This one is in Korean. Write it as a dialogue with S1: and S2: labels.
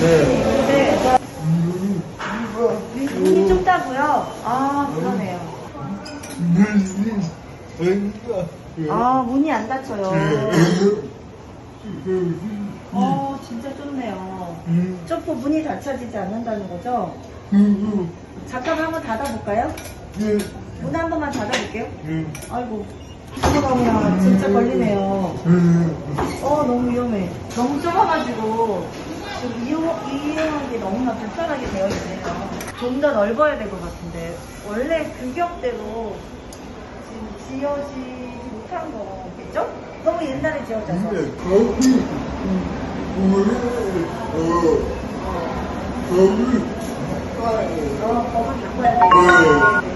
S1: 네.
S2: 네.
S1: 음,
S2: 눈이 좁다고요? 아, 그러네요. 아, 문이 안 닫혀요.
S1: 음,
S2: 어, 진짜 좁네요.
S1: 음,
S2: 좁고 문이 닫혀지지 않는다는 거죠?
S1: 음,
S2: 잠깐만 한번 닫아볼까요?
S1: 음,
S2: 문한 번만 닫아볼게요.
S1: 음,
S2: 아이고. 들어가면 진짜 걸리네요.
S1: 음.
S2: 어, 너무 위험해. 너무 좁아가지고, 좀 이용, 이용하기 너무나 불편하게 되어 있네요. 좀 더 넓어야 될 것 같은데. 원래 규격대로 지금 지어지지 못한 거겠죠? 너무 옛날에 지어져서.
S1: 근데 거기 우리 어 거기
S2: 어, 법을 바꿔야 돼. 이쪽으로